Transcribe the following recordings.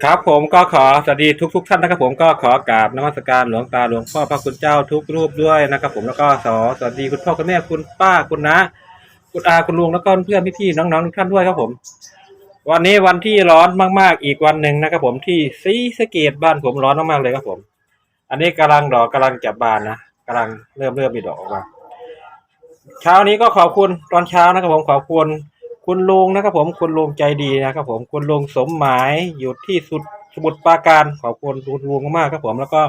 ครับผมก็ขอสวัสดีทุกทุกๆท่านนะครับผมก็ขอกราบนมัสการหลวงตาหลวงพ่อพระคุณเจ้าทุกรูปด้วยนะครับ ผมแล้วก็สอสวัสดีคุณพ่อคุณแม่คุณป้าคุณน้าคุณอาคุณลุงแล้วก็เพื่อนพี่ๆน้องๆทุกท่านด้วยครับผม วันนี้วันที่ร้อนมากๆอีกวันหนึ่งนะครับ ผมที่ซีสเกตบ้านผมร้อนมากๆเลยครับผม อันนี้กำลังดอกกำลังจับบานนะกำลังเริ่มเริ่มมีดอกออกมาเช้านี้ก็ขอบคุณตอนเช้านะครับผมขอบคุณ คุณลุงนะครับผมคุณลุงใจดีนะครับผมคุณลุงสมหมายอยู่ที่สุดสมุทรปราการขอบคุณคุณลุงมากครับผมแล้วก็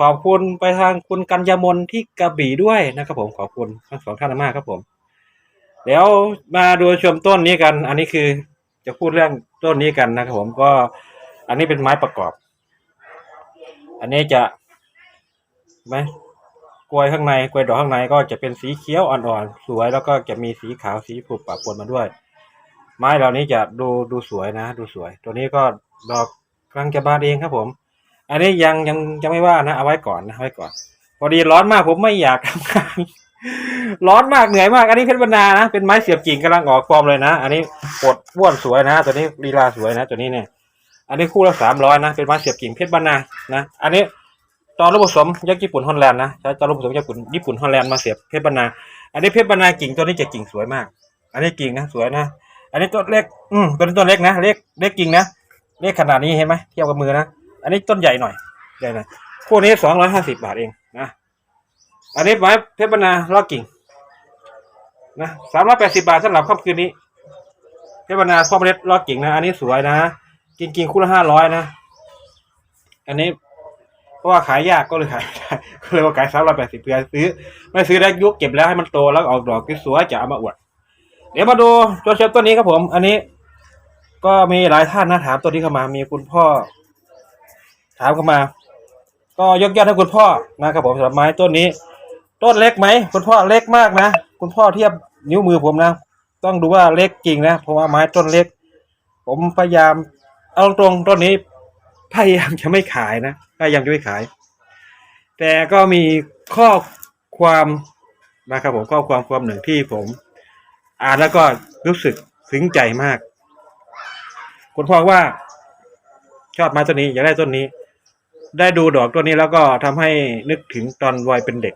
ขอบคุณไปทางคุณกัญญามนที่กระบี่ด้วยนะครับผมขอบคุณทั้งสองท่านมากครับผมเดี๋ยวมาดูชมต้นนี้กัน อันนี้คือจะพูดเรื่องต้นนี้กันนะครับผมก็ อันนี้เป็นไม้ประกอบ อันนี้จะไหม กล้วยข้างในกล้วยดอกข้างในก็จะเป็นสีเขียวอ่อนๆสวยแล้วก็จะมีสีขาวสีผุปะปนมาด้วย ไม้เหล่านี้จะดูดูสวยนะ ดูสวย ตัวนี้ก็ดอกกำลังจะบานเองครับผม อันนี้ยังยังยังไม่ว่านะเอาไว้ก่อนนะไว้ก่อน พอดีร้อนมากผมไม่อยากทำงานร้อนมากเหนื่อยมาก อันนี้เพชรบรรณานะเป็นไม้เสียบกิ่งกำลังออกฟอร์มเลยนะ อันนี้ปดว้วนสวยนะ ตัวนี้ลีลาสวยนะ ตัวนี้เนี่ย อันนี้คู่ละสามร้อยนะเป็นไม้เสียบกิ่งเพชรบรรณานะ อันนี้ ตอนรูปผสมยักษ์ญี่ปุ่นฮอลแลนด์นะใช้ตอนรูปผสมญี่ปุ่นญี่ปุ่นฮอลแลนด์มาเสียบเพชรบรรณาอันนี้เพชรบรรณากิ่งตัวนี้จะกิ่งสวยมาก อันนี้กิ่งนะสวยนะ อันนี้ต้นเล็กอืมตัวนี้ต้นเล็กนะเล็กเล็กกิ่งนะเล็กขนาดนี้เห็นไหมเทียบกับมือนะอันนี้ต้นใหญ่หน่อยใหญ่หน่อยคู่นี้สองร้อยห้าสิบบาทเองนะอันนี้ไม้เพชรบรรณาลอกกิ่งนะสามร้อยแปดสิบาทสำหรับค่ำคืนนี้เพชรบรรณาพ่อเมล็ดลอกกิ่งนะ อันนี้สวยนะกิ่งกิ่งคู่ละห้าร้อยนะ อันนี้ เพราะว่าขายยากก็เลยขายไม่ได้ก็เลยว่าขายสามร้อยแปดสิบเพื่อซื้อ ไม่ซื้อได้ยุกเก็บแล้วให้มันโตแล้วออกดอกสวยจะเอามาอวด เดี๋ยวมาดูตัวเชฟตัวนี้ครับผม อันนี้ ก็มีหลายท่านนะถามตัวนี้เข้ามามีคุณพ่อ ถามเข้ามา ก็ยกยอดให้คุณพ่อนะครับผมสำหรับไม้ต้นนี้ ต้นเล็กไหมคุณพ่อเล็กมากนะคุณพ่อเทียบนิ้วมือผมนะต้องดูว่าเล็กจริงนะเพราะว่าไม้ต้นเล็ก ผมพยายาม เอาตรงต้นนี้พยายามจะไม่ขายนะ พยายามจะไม่ขาย แต่ก็มีข้อความนะครับผมข้อความความหนึ่งที่ผม อ่านแล้วก็รู้สึกซึ้งใจมาก คุณพ่อว่า ชอบม้ต้นนี้อยากได้ต้นนี้ ได้ดูดอกต้นนี้แล้วก็ทำให้นึกถึงตอนวัยเป็นเด็ก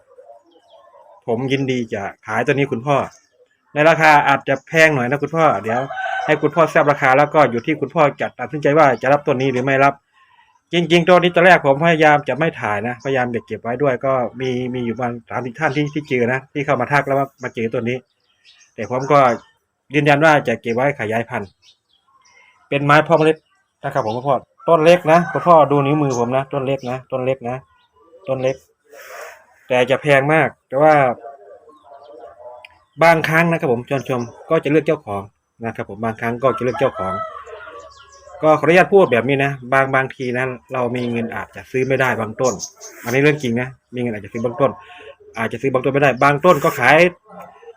ผมยินดีจะขายต้นนี้คุณพ่อ ในราคาอาจจะแพงหน่อยนะคุณพ่อ เดี๋ยวให้คุณพ่อแซบราคาแล้วก็อยู่ที่คุณพ่อจัดตัดสินใจว่าจะรับต้นนี้หรือไม่รับ จริงๆตัวนี้ตอนแรกผมพยายามจะไม่ถ่ายนะ พยายามเด็กเก็บไว้ด้วย ก็มีมีอยู่บางสามสิบท่านที่ที่เจอนะ ที่เข้ามาทักแล้วว่ามาเจอตัวนี้ แต่ผมก็ยืนยันว่าจะเก็บไว้ขยายพันธุ์ เป็นไม้พ่อเมล็ดนะครับผมพ่อต้นเล็กนะคุณพ่อดูนิ้วมือผมนะ ต้นเล็กนะ ต้นเล็กนะ ต้นเล็ก แต่จะแพงมาก แต่ว่า บางครั้งนะครับผมชมชมก็จะเลือกเจ้าของนะครับผมบางครั้งก็จะเลือกเจ้าของ ก็ขออนุญาตพูดแบบนี้นะ บางบางทีนะเรามีเงินอาจจะซื้อไม่ได้บางต้น อันนี้เรื่องจริงนะ มีเงินอาจจะซื้อบางต้น อาจจะซื้อบางต้นไม่ได้ บางต้นก็ขาย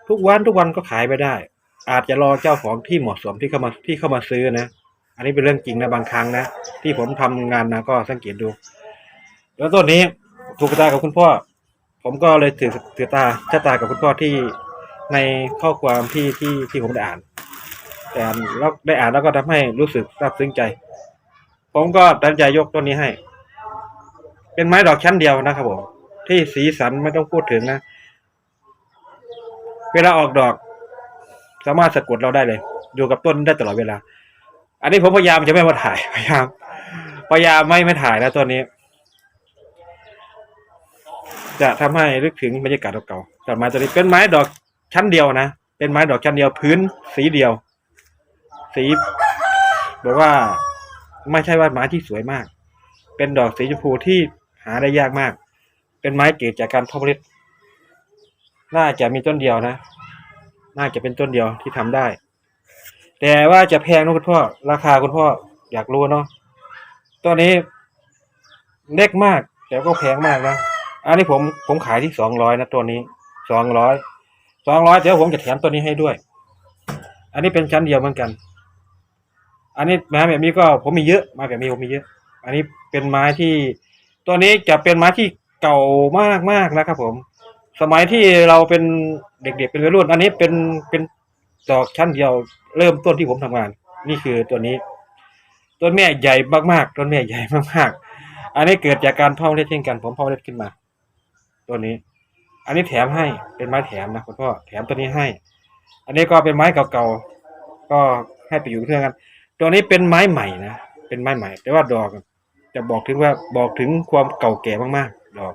ทุกวันทุกวันก็ขายไม่ได้ อาจจะรอเจ้าของที่เหมาะสมที่เข้ามาที่เข้ามาซื้อนะ อันนี้เป็นเรื่องจริงนะบางครั้งนะ ที่ผมทำงานนะก็สังเกตดู แล้วต้นนี้ถูกตากับคุณพ่อ ผมก็เลยถือถือตาชะตากับคุณพ่อที่ในข้อความที่ที่ที่ผมได้อ่าน แต่อ่านแล้วได้อ่านแล้วก็ทำให้รู้สึกซาบซึ้งใจ ผมก็ตั้งใจยกต้นนี้ให้ เป็นไม้ดอกชั้นเดียวนะครับผมที่สีสันไม่ต้องพูดถึงนะ เวลาออกดอก สามารถสะกดเราได้เลย อยู่กับต้นได้ตลอดเวลา อันนี้ผมพยายามจะไม่มาถ่ายพยายามพยายามไม่ไม่ถ่ายนะตัวนี้ จะทำให้นึกถึงบรรยากาศเก่าๆต้นไม้ตัวนี้เป็นไม้ดอกชั้นเดียวนะ เป็นไม้ดอกชั้นเดียวพื้นสีเดียว สีบอกว่าไม่ใช่ว่าไม้ที่สวยมาก เป็นดอกสีชมพูที่หาได้ยากมาก เป็นไม้เกิดจากการเพาะเมล็ดน่าจะมีต้นเดียวนะ น่าจะเป็นต้นเดียวที่ทำได้ แต่ว่าจะแพงนะคุณพ่อ ราคาคุณพ่ออยากรู้เนาะตัวนี้เล็กมาก แต่ก็แพงมากนะ อันนี้ผมผมขายที่สองร้อยนะตัวนี้สองร้อยสองร้อยเดี๋ยวผมจะแถมตัวนี้ให้ด้วย อันนี้เป็นชั้นเดียวเหมือนกัน อันนี้ไม้แบบนี้ก็ผมมีเยอะไม้แบบนี้ผมมีเยอะ อันนี้เป็นไม้ที่ ตัวนี้จะเป็นไม้ที่เก่ามากมากนะครับ ผม สมัยที่เราเป็นเด็กๆเป็นวัยรุ่น อันนี้เป็นเป็นดอกชั้นเดียวเริ่มต้นที่ผมทำงาน นี่คือตัวนี้ต้นแม่ใหญ่มากๆต้นแม่ใหญ่มากๆ อันนี้เกิดจากการเพ่อเล็ดเช่นกัน ผมเพ่อเล็ดขึ้นมา ตัวนี้ อันนี้แถมให้เป็นไม้แถมนะคุณพ่อแถมตัวนี้ให้ อันนี้ก็เป็นไม้เก่าๆก็ให้ไปอยู่เพื่อนกัน ตัวนี้เป็นไม้ใหม่นะเป็นไม้ใหม่ แต่ว่าดอก จะบอกถึงว่าบอกถึงความเก่าแก่มากๆ ดอก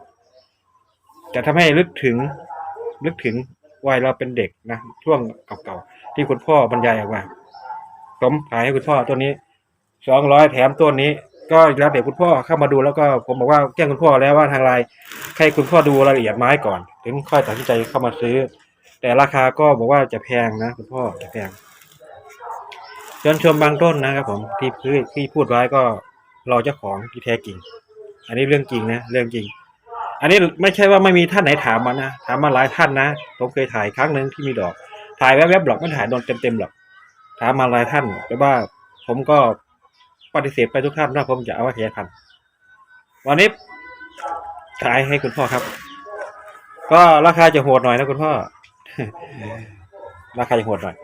จะทำให้ลึกถึงลึกถึงวัยเราเป็นเด็กนะช่วงเก่าๆที่คุณพ่อบรรยายออกมาผมขายให้คุณพ่อตัวนี้สองร้อยแถมตัวนี้ ก็แล้วแต่คุณพ่อเข้ามาดูแล้วก็ผมบอกว่าแจ้งคุณพ่อแล้วว่าทางไลน์ให้คุณพ่อดูรายละเอียดไม้ก่อน ถึงค่อยตัดสินใจเข้ามาซื้อ แต่ราคาก็บอกว่าจะแพงนะคุณพ่อจะแพง เชิญชมบางต้นนะครับ ผมที่ที่ที่พูดไว้ก็รอเจ้าของที่แท้จริง อันนี้เรื่องจริงนะเรื่องจริง อันนี้ไม่ใช่ว่าไม่มีท่านไหนถามมานะถามมาหลายท่านนะผมเคยถ่ายครั้งหนึ่งที่มีดอก ถ่ายแวบๆหรอกไม่ถ่ายโดนเต็มๆหรอกถามมาหลายท่านแต่ว่าผมก็ปฏิเสธไปทุกท่านว่าผมจะเอาไว้แค่พันวันนี้ขายให้คุณพ่อครับ ก็ราคาจะโหดหน่อยนะคุณพ่อ ราคาจะโหดหน่อย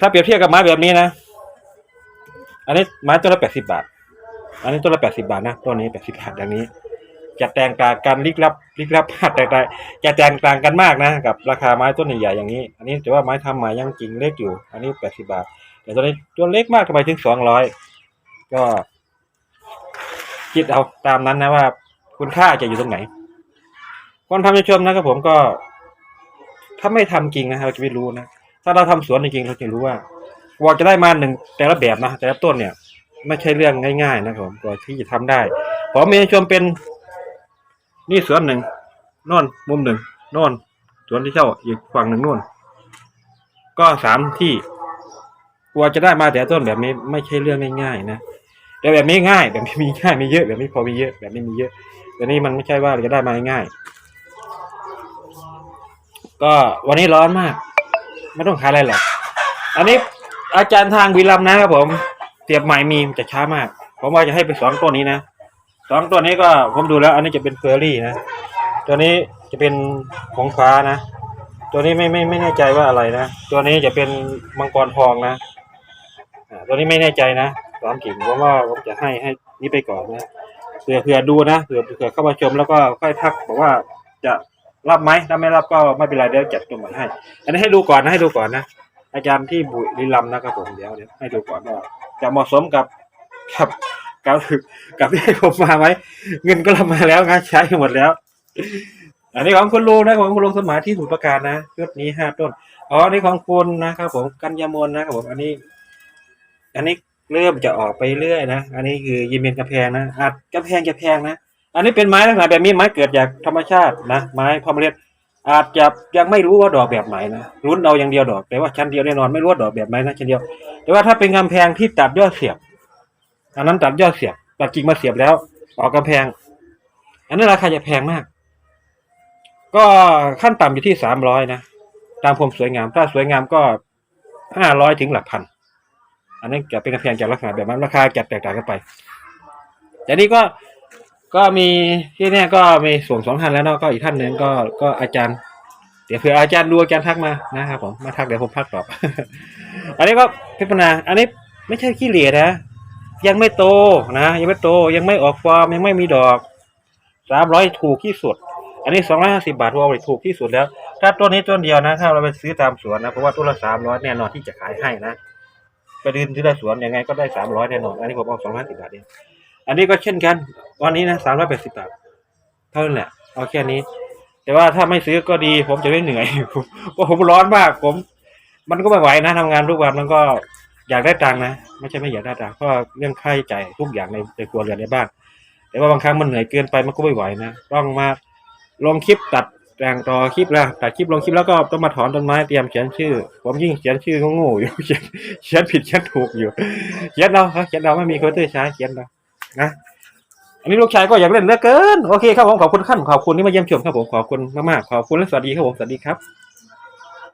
ถ้าเปรียบเทียบกับไม้แบบนี้นะ อันนี้ไม้ตัวละแปดสิบาท อันนี้ตัวละแปดสิบาทนะตัวนี้แปดสิบาทอย่างนี้ จะแตกต่างกันลิกลับลิกลับแตกต่างจะแตกต่างกันมากนะ กับราคาไม้ต้นใหญ่ๆอย่างนี้ อันนี้แต่ว่าไม้ทำใหม่ยังจริงเล็กอยู่ อันนี้แปดสิบาท แต่ตัวนี้ตัวเล็กมากทำไมถึงสองร้อยก็คิดเอาตามนั้นนะว่า คุณค่าจะอยู่ตรงไหนก่อนทำจะชมนะครับผมก็ ถ้าไม่ทำจริงนะเราจะไม่รู้นะถ้าเราทำสวนจริงๆเราจะรู้ว่า กว่าจะได้มาหนึ่งแต่ละแบบนะแต่ละต้นเนี่ย ไม่ใช่เรื่องง่ายๆนะครับกว่าที่จะทำได้ผมมีชมเป็น นี่สวนหนึ่งน่นมุมหนึ่งน่นสวนที่เช่าอีกฝั่งหนึ่งโน่น ก็สามที่กว่าจะได้มาแต่ละต้นแบบนี้ไม่ใช่เรื่องง่ายๆนะแต่แบบนี้ง่ายแบบนี้มีง่ายมีเยอะแบบนี้พอมีเยอะแบบนี้มีเยอะแต่นี่มันไม่ใช่ว่าเราจะได้มาง่าย ก็วันนี้ร้อนมาก ไม่ต้องขายอะไรหรอกอันนี้ อาจารย์ทางวีรัมนะครับผมเสียบใหม่มีจะช้ามาก ผมว่าจะให้ไปสองตัวนี้นะสองตัวนี้ก็ผมดูแล้ว อันนี้จะเป็นเฟอร์รี่นะ ตัวนี้จะเป็นของฟ้านะ ตัวนี้ไม่ไม่ไม่แน่ใจว่าอะไรนะ ตัวนี้จะเป็นมังกรทองนะตัวนี้ไม่แน่ใจนะสามกิ่งเพราะว่าผมจะให้ให้นี่ไปก่อนนะเผื่อเผื่อดูนะเผื่อเผื่อเข้ามาชมแล้วก็ค่อยทักบอกว่าจะรับไหมถ้าไม่รับก็ไม่เป็นไรเดี๋ยวจัดตัวใหม่ให้ อันนี้ให้ดูก่อนนะให้ดูก่อนนะ อาจารย์ที่บุรีรัมย์นะครับผมเดี๋ยวเดี๋ยวให้ดูก่อนว่าจะเหมาะสมกับกับกับกับที่ผมมาไหมเงินก็รับมาแล้วงานใช้หมดแล้ว อันนี้ของคุณลุงนะของคุณลุงสมหมายที่สมุทรปราการนะชุดนี้ห้าต้นอ๋ออันนี้ของคุณนะครับผมกัญญามนนะครับผมอันนี้ อันนี้เริ่มจะออกไปเรื่อยนะ อันนี้คือยิมเมนกระแพงนะอาจกระแพงจะแพงนะ อันนี้เป็นไม้ลักษณะแบบนี้ไม้เกิดจากธรรมชาตินะ ไม้พอเมล็ด อาจจะยังไม่รู้ว่าดอกแบบไหนนะรุ้นเอาอย่างเดียวดอก แต่ว่าชั้นเดียวแน่นอนไม่รู้ว่าดอกแบบไหนนะชั้นเดียว แต่ว่าถ้าเป็นกำแพงที่ตัดยอดเสียบ อันนั้นตัดยอดเสียบตัดกิ่งมาเสียบแล้วออกกำแพง อันนั้นราคาจะแพงมาก ก็ขั้นต่ำอยู่ที่สามร้อยนะตามความสวยงาม ถ้าสวยงามก็ห้าร้อยถึงหลักพัน อันนั้นจะเป็นกำแพงจากลักษณะแบบนั้นราคาจะแตกต่างกันไปแต่นี่ก็ ก็มีที่เนี่ยก็มีส่วนสองท่านแล้วเนาะก็อีกท่านหนึ่งก็ก็อาจารย์ เดี๋ยวเผื่ออาจารย์ดูอาจารย์ทักมานะครับผมมาทักเดี๋ยวผมพักตอบ อันนี้ก็พิจารณาอันนี้ไม่ใช่ขี้เหร่นะ ยังไม่โตนะยังไม่โตยังไม่ออกฟอร์มยังไม่มีดอกสามร้อยถูกที่สุด อันนี้สองร้อยห้าสิบาทวอลถูกที่สุดแล้ว ถ้าตัวนี้ตัวเดียวนะ ถ้าเราไปซื้อตามสวนนะเพราะว่าตัวละสามร้อยแน่นอนที่จะขายให้นะไปดินที่ละสวนยังไงก็ได้สามร้อยแน่นอนอันนี้ผมเอาสองร้อยสิบาทเอง อันนี้ก็เช่นกันวันนี้นะสามร้อยแปดสิบบาทเท่านั้นแหละเอาแค่นี้ แต่ว่าถ้าไม่ซื้อก็ดี ผมจะไม่เหนื่อยเพราะผมร้อนมากผม มันก็ไม่ไหวนะทำงานทุกวันมันก็อยากได้ตังค์นะไม่ใช่ไม่อยากได้ตังค์เพราะเรื่องค่าใช้จ่ายทุกอย่างในในครัวเรือนในบ้านแต่ว่าบางครั้งมันเหนื่อยเกินไปมันก็ไม่ไหวนะต้องมาลงคลิปตัดแต่งต่อคลิปแล้วตัดคลิปลงคลิปแล้วก็ต้องมาถอนต้นไม้เตรียมเขียนชื่อ ผมยิ่งเขียนชื่อโง่อยู่เขียนเขียนผิดเขียนถูกอยู่เขียนเราเขียนเราไม่มีคอมพิวเตอร์ใช้เขียนเรา นะอันนี้ลูกชายก็อยากเล่นเหลือเกิน โอเคครับผมขอบคุณขั้นขอบคุณที่มาเยี่ยมชมครับผมขอบคุณมากๆขอบคุณและสวัสดีครับผมสวัสดีครับ